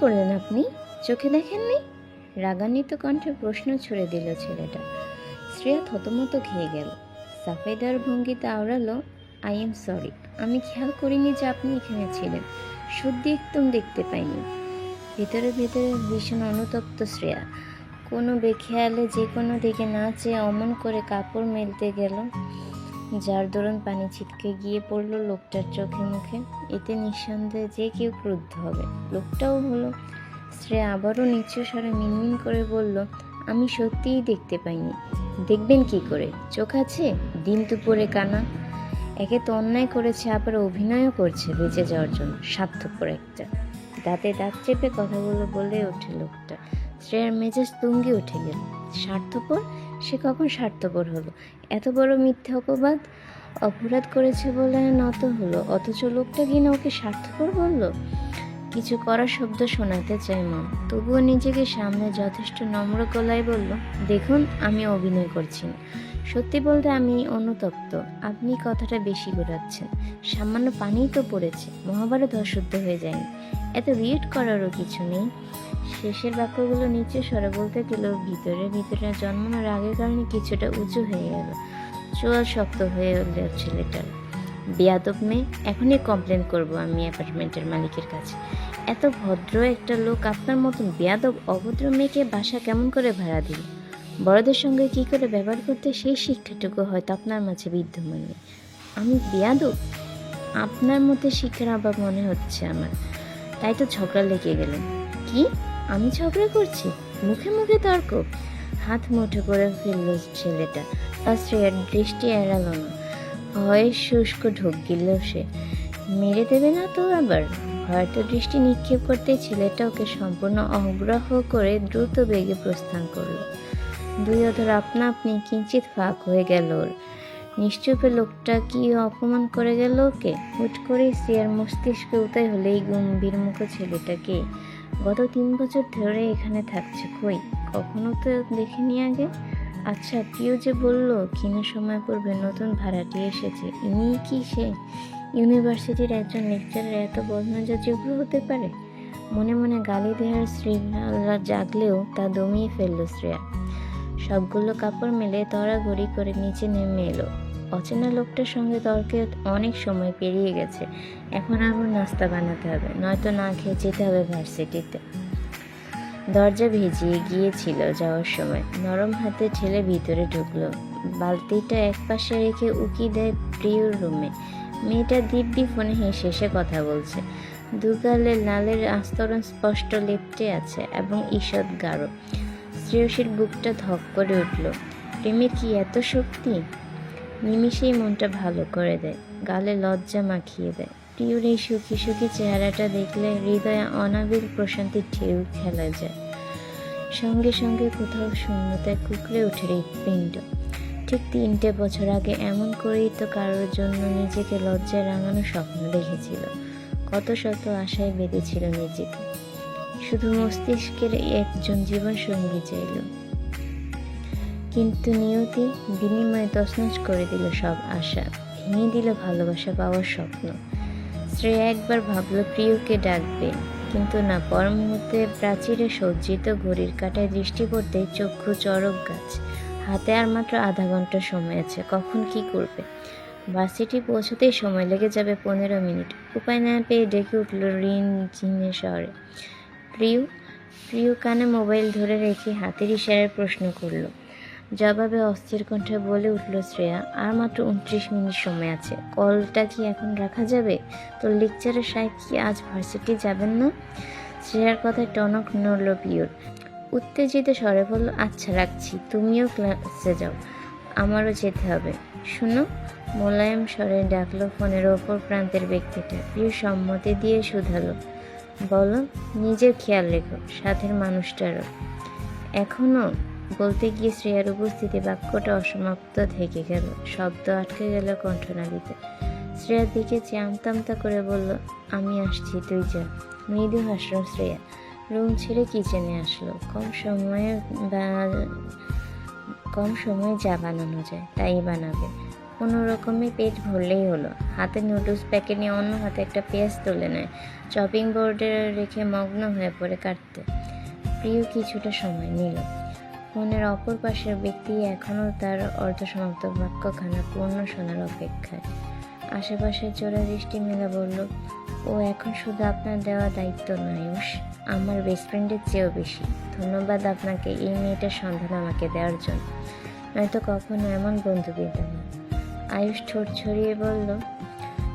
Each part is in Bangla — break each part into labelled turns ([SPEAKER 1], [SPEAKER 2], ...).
[SPEAKER 1] করলেন আপনি? চোখে দেখেননি? রাগান্বিত কণ্ঠে প্রশ্ন ছুড়ে দিল ছেলেটা। শ্রেয়া থতমত খেয়ে গেল। সাফেদার ভঙ্গিতে আওড়ালো আই এম সরি আমি খেয়াল করিনি যে আপনি এখানে ছিলেন। সত্যি একদম দেখতে পাইনি। ভিতরে ভিতরে ভীষণ অনুতপ্ত শ্রেয়া। কোনো বেখেয়ালে যে কোনো দিকে না চেয়ে অমন করে কাপড় মেলতে গেল। যার দরুন পানি ছিটকে গিয়ে পড়ল লোকটার চোখে মুখে। এতে নিঃসন্দেহে যে কেউ ক্রুদ্ধ হবে। লোকটাও হলো শ্রেয়া আবারও নিচু স্বরে মিনমিন করে বলল, আমি সত্যিই দেখতে পাইনি। দেখবেন কি করে? চোখ আছে? দিন দুপুরে কানা। একে তো অন্যায় করেছে, আবার অভিনয়ও করছে বেঁচে যাওয়ার জন্য। স্বার্থপর একটা। দাঁতে দাঁত চেপে কথাগুলো বলে ওঠে লোকটা। শ্রেয়ার মেজাজ তুঙ্গে উঠে গেল। স্বার্থপর সে কখন স্বার্থপর হলো? এত বড় মিথ্যে অপবাদ অপরাধ করেছে বলে নত হলো, অথচ লোকটা কিনা ওকে স্বার্থপর বলল? কিছু করার শব্দ শোনাতে চাই মন তবুও নিজেকে সামনে যথেষ্ট নম্র গলায় বলল, দেখুন, আমি অভিনয় করছি। সত্যি বলতে আমি অনুতপ্ত। আপনি কথাটা বেশি ঘোরাচ্ছেন। সামান্য পানিই তো পড়েছে। মহাভারত অশুদ্ধ হয়ে যায়নি। এত রিয়েট করারও কিছু নেই। শেষের বাক্যগুলো নিচে সরে বলতে গেলেও ভিতরে ভিতরে জন্মানোর আগের কারণে কিছুটা উঁচু হয়ে গেল। চোয়াল শক্ত হয়ে উঠল ছেলেটার। বেয়াদব মেয়ে, এখনই কমপ্লেন করব আমি অ্যাপার্টমেন্টের মালিকের কাছে। এত ভদ্র একটা লোক, আপনার মতন বেয়াদব, অভদ্র মেয়েকে বাসা কেমন করে ভাড়া দিল বড়দের সঙ্গে কি করে ব্যবহার করতে সেই শিক্ষাটুকু হয়তো আপনার মাঝে বিদ্যমান নেই আমি বেয়াদব? আপনার মধ্যে শিক্ষার অভাব মনে হচ্ছে আমার। তাই তো ঝগড়া লেগে গেলেন কি? আমি ঝগড়া করছি? মুখে মুখে তর্ক? হাত মুঠো করে ফেলল ছেলেটা। আর শ্রেয়ার দৃষ্টি এড়ালো না। ভয়ে শুষ্ক ঢোক গিল সে। মেরে দেবে না তো আবার? হয়তো দৃষ্টি নিক্ষেপ করতে ছেলেটা ওকে সম্পূর্ণ অগ্রহ করে দ্রুত বেগে প্রস্থান করল। দুই অধর আপনা আপনি কিঞ্চিত ফাঁক হয়ে গেল ওর। নিশ্চুপে লোকটা কি অপমান করে গেল ওকে? হুট করে সিয়ার মস্তিষ্কে উতাই হলে এই গম্ভীর মুখ ছেলেটাকে। গত তিন বছর ধরে এখানে থাকছে কই? কখনো তো দেখিনি আগে। আচ্ছা প্রিয় যে বলল, কিনা সময় পূর্বে নতুন ভাড়াটি এসেছে। ইনি কি সে? ইউনিভার্সিটির একজন লেকচারের এত বদমেজা যোগ্য হতে পারে? মনে মনে গালি দেওয়ার শ্রীলা জাগলেও তা দমিয়ে ফেলল শ্রেয়া। সবগুলো কাপড় মেলে তড়াঘড়ি করে নিচে নেমে এলো। অচেনা লোকটার সঙ্গে তর্কে অনেক সময় পেরিয়ে গেছে। এখন আবার নাস্তা বানাতে হবে, নয়তো না খেয়ে যেতে হবে ভার্সিটিতে। দরজা ভিজিয়ে গিয়েছিল যাওয়ার সময়। নরম হাতে ঠেলে ভিতরে ঢুকলো। বালতিটা একপাশে রেখে উকি দেয় প্রিয়র রুমে। মেয়েটা দিব্যি ফোনে হেসে হেসে কথা বলছে। দুগালে লালের আস্তরণ স্পষ্ট লেপটে আছে এবং ঈষৎ গাঢ়। শ্রেয়সীর বুকটা ধক করে উঠল। প্রেমের কি এত শক্তি? নিমিষেই মনটা ভালো করে দেয়। গালে লজ্জা মাখিয়ে দেয়। প্রিয়র এই সুখী সুখী চেহারাটা দেখলে হৃদয়ে অনাবিল প্রশান্তির ঢেউ খেলা যায়। সঙ্গে সঙ্গে কোথাও শূন্যতায় কুকড়ে ওঠে হৃৎপিণ্ড ঠিক তিনটে বছর আগে এমন করেই তো কারোর জন্য নিজেকে লজ্জায় রাঙানো স্বপ্ন দেখেছিল। কত শত আশায় বেঁধেছিল নিজেকে। শুধু মস্তিষ্কের একজন জীবন সঙ্গী চাইল। কিন্তু নিয়তি বিনিময়ে তছনছ করে দিল সব আশা। ভেঙে দিল ভালোবাসা পাওয়ার স্বপ্ন। শ্রেয়া একবার ভাবলো প্রিয়কে ডাকবে। কিন্তু না, পর মুহূর্তে প্রাচীরে সজ্জিত ঘড়ির কাটায় দৃষ্টি পড়তে চক্ষু চরক গাছ। হাতে আর মাত্র আধা ঘণ্টা সময় আছে, কখন কি করবে? ভার্সিটি পৌঁছতেই সময় লেগে যাবে পনেরো মিনিট। উপায় না পেয়ে ডেকে উঠল রিন জিনে শহরে। প্রিয় প্রিয় কানে মোবাইল ধরে রেখে হাতের ইশারায় প্রশ্ন করল জবাবে অস্থির কণ্ঠে বলে উঠল শ্রেয়া, আর মাত্র উনত্রিশ মিনিট সময় আছে। কলটা কি এখন রাখা যাবে? তো লেকচারের সাহেব কি আজ ভার্সিটি যাবেন না? শ্রেয়ার কথায় টনক নড়ল পিওর। উত্তেজিত স্বরে বলল আচ্ছা রাখছি। তুমিও ক্লাসে যাও। আমারও যেতে হবে। শুনো? মোলায়েম স্বরে ডাকলো ফোনের ওপর প্রান্তের ব্যক্তিটা। প্রিয় সম্মতি দিয়ে শুধালো। বলো, নিজের খেয়াল রেখো, সাথের মানুষটারও। এখনও বলতে গিয়ে শ্রেয়ার উপস্থিতি বাক্যটা অসমাপ্ত থেকে গেল। শব্দ আটকে গেল কণ্ঠনালীতে। শ্রেয়ার দিকে চেয়ে করে বলল, আমি আসছি, তুই যা। মৃদু হাসল শ্রেয়া। রুম ছেড়ে কিচেনে আসলো। কম সময়ে বা- কম সময়ে যা বানানো যায়, তাই বানাবে। কোনো রকমে পেট ভরলেই হলো। হাতে নুডলস প্যাকেট নিয়ে অন্য হাতে একটা পেঁয়াজ তুলে নেয়। চপিং বোর্ডে রেখে মগ্ন হয়ে পড়ে কাটতে। প্রিয় কিছুটা সময় নিল। ফোনের অপর পাশের ব্যক্তি এখনও তার অর্ধসমাপ্ত বাক্যখানা পূর্ণ শোনার অপেক্ষায়। আশেপাশে চোরা দৃষ্টি মেলা বলল, ও এখন শুধু আপনার দেওয়া দায়িত্ব নয় আয়ুষ আমার বেস্ট ফ্রেন্ডের চেয়েও বেশি। ধন্যবাদ আপনাকে এই মেয়েটার সন্ধান আমাকে দেওয়ার জন্য। নয়তো কখনো এমন বন্ধু পেতাম না আয়ুষ ঠোঁট ছড়িয়ে বলল,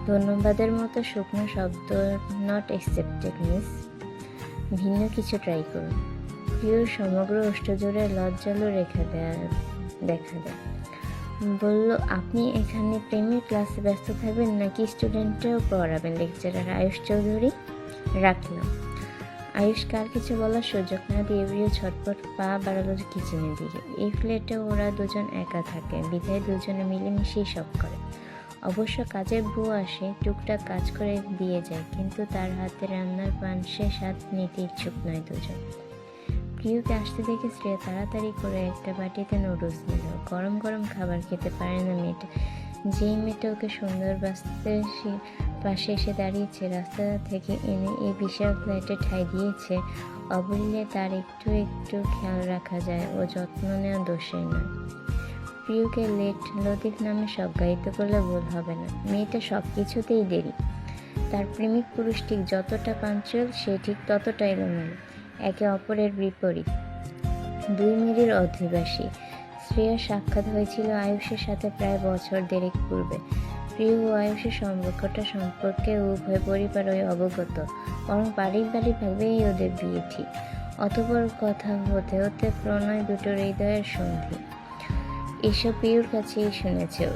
[SPEAKER 1] ধন্যবাদের মতো শুকনো শব্দ নট অ্যাকসেপ্টেড মিস ভিন্ন কিছু ট্রাই করুন। প্রিয় সমগ্র অষ্টজোড়ে লজ্জালো রেখা দেয়া, দেখা দেয়। বলল, আপনি এখানে প্রেমের ক্লাসে ব্যস্ত থাকবেন নাকি স্টুডেন্টরাও পড়াবেন? লেকচারার আয়ুষ চৌধুরী রাখলাম আয়ুষ, কার কিছু বলার সুযোগ না দিয়ে প্রিয় ছটপট পা বাড়ালো কিচেনের দিকে এই ফ্ল্যাটে ওরা দুজন একা থাকে, বিধায় দুজনে মিলেমিশেই সব করে। অবশ্য কাজের বউ আসে, টুকটাক কাজ করে দিয়ে যায়, কিন্তু তার হাতে রান্নার পান, সে স্বাদ নিতে ইচ্ছুক নয় দুজন। প্রিয়কে আসতে দেখে শ্রেয়া তাড়াতাড়ি করে একটা বাটিতে নুডলস নিল। গরম গরম খাবার খেতে পারে না মেয়েটা। যেই মেয়েটা ওকে সুন্দর বাঁচতে সে- পাশে এসে দাঁড়িয়েছে, রাস্তা থেকে এনে এই বিশাল ফ্ল্যাটে ঠাই দিয়েছে। অবলীলে তার একটু একটু খেয়াল রাখা যায়, ও যত্ন নেওয়া দোষের নয়। প্রিয়কে লেট লতিফ নামে সংজ্ঞায়িত করলে ভুল হবে না। মেয়েটা সব কিছুতেই দেরি। তার প্রেমিক পুরুষ ঠিক যতটা পাঞ্চল সে ঠিক ততটাই এলোমেলো একে অপরের বিপরীত। দুই মেরির অধিবাসী। শ্রেয়ার সাক্ষাৎ হয়েছিল আয়ুষের সাথে প্রায় বছর দেড়েক পূর্বে। প্রিয় ও আয়ুষের সম্পর্কটা সম্পর্কে উভয় পরিবারই অবগত, বরং পারিবারিকভাবেই ওদের বিয়ে ঠিক। অতপর কথা হতে হতে প্রণয় দুটো হৃদয়ের সন্ধি। এসব প্রিয়র কাছেই শুনেছে।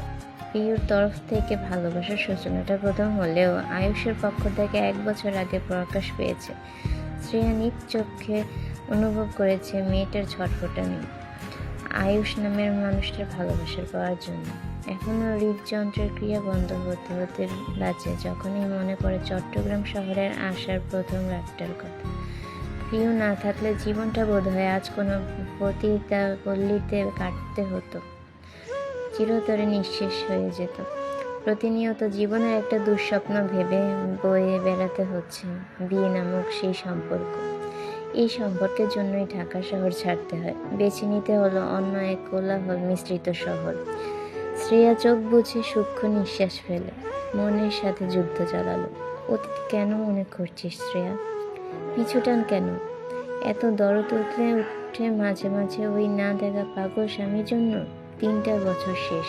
[SPEAKER 1] প্রিয়র তরফ থেকে ভালোবাসার সূচনাটা প্রথম হলেও আয়ুষের পক্ষ থেকে এক বছর আগে প্রকাশ পেয়েছে। শ্রেয়া নিজ চোখে অনুভব করেছে মেয়েটার ছটফটানি আয়ুষ নামের মানুষটার ভালোবাসার পাওয়ার জন্য। এখনও হৃদযন্ত্রের ক্রিয়া বন্ধ হতে হতে বাঁচে যখনই মনে পড়ে চট্টগ্রাম শহরের আসার প্রথম রাতটার কথা। প্রিয় না থাকলে জীবনটা বোধ হয় আজ কোনো পতিতা পল্লীতে কাটতে হতো। চিরতরে নিঃশেষ হয়ে যেত। প্রতিনিয়ত জীবনের একটা দুঃস্বপ্ন ভেবে বয়ে বেড়াতে হচ্ছে বিয়ে নামক সেই সম্পর্ক। এই সম্পর্কের জন্যই ঢাকা শহর ছাড়তে হয়। বেছে নিতে হলো অন্য এক কোলাহল মিশ্রিত শহর। শ্রেয়া চোখ বুঝে সূক্ষ্ম নিঃশ্বাস ফেলে, মনের সাথে যুদ্ধ চালালো। অতীত কেন মনে করছিস শ্রেয়া? পিছুটান কেন? এত দরদ উঠলে উঠে মাঝে মাঝে ওই না দেখা পাগল স্বামীর জন্য? তিনটা বছর শেষ।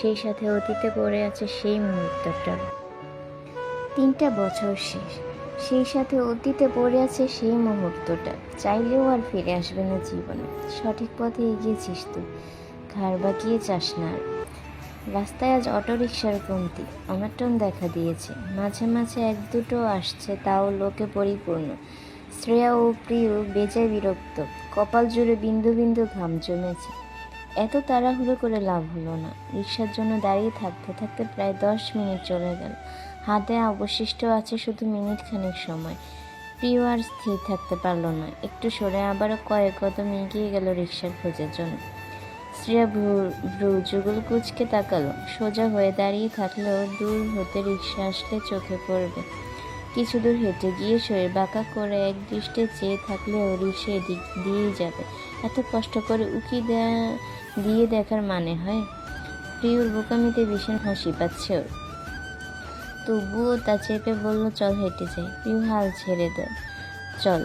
[SPEAKER 1] সেই সাথে অতীতে পড়ে আছে সেই মুহূর্তটা। তিনটা বছর শেষ। সেই সাথে অতীতে পড়ে আছে সেই মুহূর্তটা। চাইলেও আর ফিরে আসবে না জীবনে। সঠিক পথে এগিয়েছিস তুই। ঘাড় বাঁকিয়ে চাস না আর। রাস্তায় আজ অটোরিকশার কমতি। অনাটন দেখা দিয়েছে। মাঝে মাঝে এক দুটো আসছে, তাও লোকে পরিপূর্ণ। শ্রেয়া ও প্রিয় বেজায় বিরক্ত। কপাল জুড়ে বিন্দু বিন্দু ঘাম জমেছে। এত তাড়াহুড়ো করে লাভ হলো না। রিক্সার জন্য দাঁড়িয়ে থাকতে থাকতে প্রায় দশ মিনিট চলে গেল। হাতে অবশিষ্ট আছে শুধু মিনিট খানেক সময়। প্রিয় আর স্থির থাকতে পারল না। একটু সরে আবারও কয়েক কদম এগিয়ে গেল রিক্সার খোঁজার জন্য। শ্রেয়া ভ্রু যুগল কুচকে তাকালো। সোজা হয়ে দাঁড়িয়ে থাকলেও দূর হতে রিক্সা আসলে চোখে পড়বে। কিছু দূর হেঁটে গিয়ে শরীর বাঁকা করে এক দৃষ্টে চেয়ে থাকলেও রিক্সা এদিক দিয়েই যাবে। এত কষ্ট করে উকি দেয়া দিয়ে দেখার মানে হয়? প্রিয়র বোকামিতে ভীষণ হাসি পাচ্ছে ওর। তবুও তা চেপে বলল, চল হেঁটে যাই। প্রিয়, হাল ছেড়ে দেয় চল।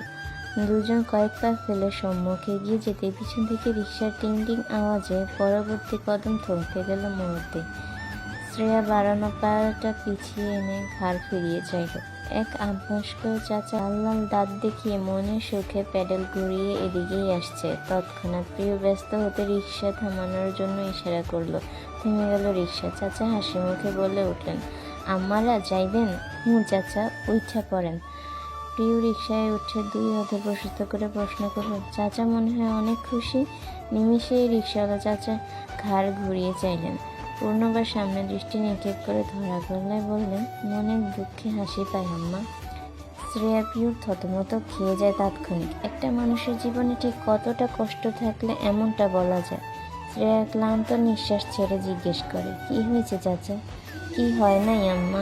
[SPEAKER 1] দুজন কয়েক পা ফেলে সম্মুখে গিয়ে যেতে পিছন থেকে রিক্সার টিং টিং আওয়াজে পরবর্তী কদম থমকে গেল মুহূর্তে। শ্রেয়া বাড়ানো পাটা পিছিয়ে এনে ঘাড় ফিরিয়ে চাইল এক আভ্যস্ক চাচা লাল দাঁত দেখিয়ে মনে সুখে প্যাডেল ঘুরিয়ে এদিকেই আসছে। তৎক্ষণাৎ প্রিয় ব্যস্ত হতে রিক্সা থামানোর জন্য ইশারা করল। থেমে গেল রিক্সা চাচা হাসি মুখে বলে উঠলেন আমারা যাইবেন? হুঁ চাচা, উইঠা করেন প্রিয় রিক্সায় উঠে দুই হাতে প্রশস্ত করে প্রশ্ন করল চাচা মনে হয় অনেক খুশি? নিমিষেই রিক্সাওয়ালা চাচা ঘাড় ঘুরিয়ে চাইলেন। পূর্ণবার সামনে দৃষ্টি নিক্ষেপ করে ধরা গলায় বললেন মনের দুঃখে হাসি পায় আম্মা। শ্রেয়া পিউর থতমত খেয়ে যায় তাৎক্ষণিক। একটা মানুষের জীবনে ঠিক কতটা কষ্ট থাকলে এমনটা বলা যায়। শ্রেয়া ক্লান্ত নিঃশ্বাস ছেড়ে জিজ্ঞেস করে, কি হয়েছে চাচা? কি হয় নাই, আম্মা?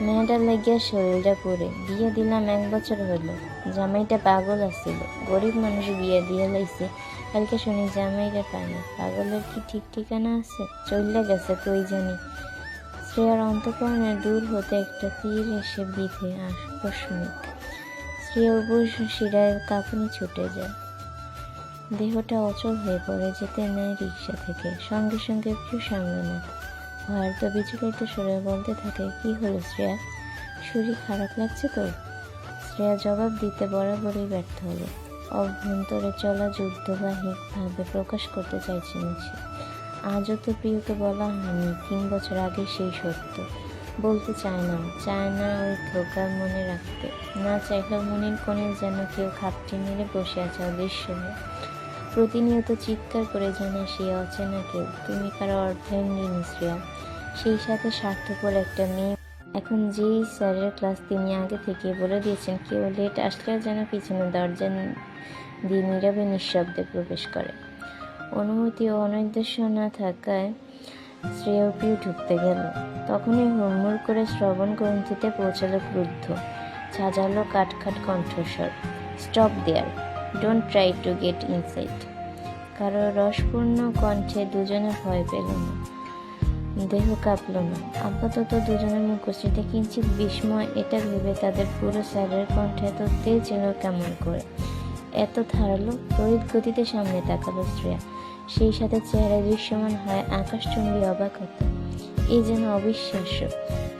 [SPEAKER 1] মেয়েটা লেগে শরীরটা পড়ে। বিয়ে দিলাম এক বছর হলো। জামাইটা পাগল আসছিল গরিব মানুষ বিয়ে দিয়ে লাইছে। কালকে শুনি জামাইটা পায় না পাগলের কি ঠিক ঠিকানা আছে? চললে গেছে কই জানি শ্রেয়ার অন্তকরণের দূর হতে একটা তীর এসে বিধে আকস্মিক শ্রেয়া উপর শিরায় কাঁপুনি ছুটে যায়। দেহটা অচল হয়ে পড়ে যেতে নেয় রিক্সা থেকে। সঙ্গে সঙ্গে কেউ সামনে না। হয়তো বিচলিত সরে বলতে থাকে, কি হলো শ্রেয়া? শরীর খারাপ লাগছে তোর? শ্রেয়া জবাব দিতে বরাবরই ব্যর্থ হলো। অভ্যন্তরে চলা যুদ্ধবাহিকভাবে প্রকাশ করতে চাইছেন সে। আজও তো প্রিয়কে বলা হয়নি, তিন বছর আগে সেই সত্য। বলতে চায় না চায় না ওই ধোকা মনে রাখতে। না চাইলেও মনের কোণে যেন কেউ খাপটি মেরে বসে আছে অদৃশ্য হয়ে প্রতিনিয়ত চিৎকার করে জানা সে অচেনা কেউ। তুমি কারও অর্ধাঙ্গিনী শ্রেয়া সেই সাথে স্বার্থপর একটা মেয়ে এখন যেই স্যারের ক্লাস তিনি আগে থেকে বলে দিয়েছেন, কেউ লেট আসলেও যেন পিছনে দরজা দিয়ে নীরবে নিঃশব্দে প্রবেশ করে। অনুমতি ও অনির্দেশ্য না থাকায় শ্রেয় প্রিয় ঢুকতে গেল। তখনই হুড়মুড় করে শ্রবণ গ্রন্থিতে পৌঁছালো ক্রুদ্ধ, সাজালো কাটখাট কণ্ঠস্বর। Stop there, don't try to get insight. কারও রসপূর্ণ কণ্ঠে দুজনে ভয় পেল না। দেহ কাঁপল না। আপাতত দুজনের মুখশ্রীতে কিঞ্চিত বিস্ময়, এটা ভেবে তাদের পুরো স্যারের কণ্ঠে এত তেজ এলো কেমন করে। এত ধারালো তড়িৎ গতিতে সামনে তাকালো শ্রেয়া। সেই সাথে চেহারায় দৃশ্যমান হয় আকাশচুম্বী অবাকতা এই যেন অবিশ্বাস্য।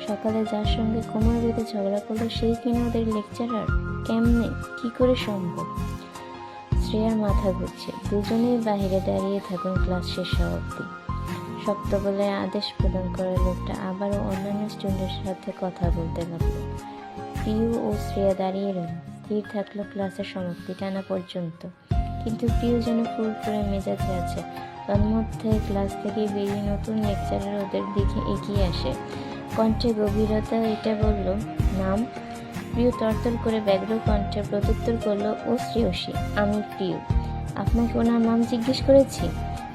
[SPEAKER 1] সকালে যার সঙ্গে কোমর বেঁধে ঝগড়া করল, সেই কিনা ওদের লেকচারার? কেমনে? কি করে সম্ভব? শ্রেয়ার মাথা ঘুরছে। দুজনেই বাইরে দাঁড়িয়ে থাকুন ক্লাস শেষ হওয়া শক্ত বলে আদেশ প্রদান করে লোকটা আবারও অন্যান্য স্টুডেন্টের সাথে কথা বলতে লাগল। প্রিয় ও শ্রেয়া দাঁড়িয়ে রইল। স্থির থাকল ক্লাসের সমাপ্তি টানা পর্যন্ত। কিন্তু প্রিয় যেন ফুল ফুলে মেজাজে আছে। তন্মধ্যে ক্লাস থেকে বেরিয়ে নতুন লেকচারার ওদের দিকে এগিয়ে আসে। কণ্ঠে গভীরতা এটা বলল, নাম? প্রিয় তরতর করে ব্যগ্র কণ্ঠে প্রত্যুত্তর করল, ও শ্রেয়সী, আমি প্রিয় আপনাকে ওনার নাম জিজ্ঞেস করেছি?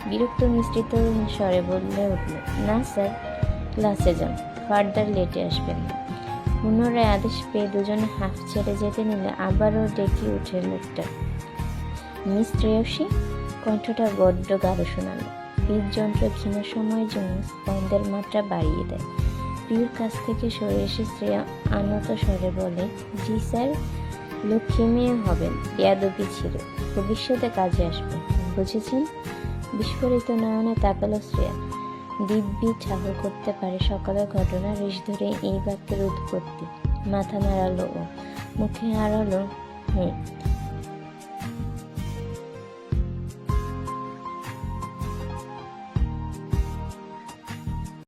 [SPEAKER 1] বিরক্ত মিশ্রিত স্বরে বললে উঠল, না স্যার, ক্লাসে যান, ফার্দার লেটে আসবেন পুনরায় আদেশ পেয়ে দুজনে হাফ ছেড়ে যেতে নিলে আবারও ডেকে উঠে লোকটা। মিস শ্রেয়সী কণ্ঠটা বড্ড গাঢ় শোনালো। হৃদযন্ত্র ক্ষীণ সময়ের জন্য স্পন্দের মাত্রা বাড়িয়ে দেয়। প্রিয়র কাছ থেকে সরে এসে শ্রেয়া আনত স্বরে বলে, জি স্যার, লক্ষ্মী মেয়ে হবেন, বেয়াদবি ছিল, ভবিষ্যতে কাজে আসবেন, বুঝেছেন? বিস্ফোরিত নয়নে তাকালো শ্রেয়া। দিব্যি ছাগল করতে পারে সকালের ঘটনা, রেশ ধরে এই বাক্যের উৎপত্তি। মাথা নাড়ালো ও, মুখে হারালো হুম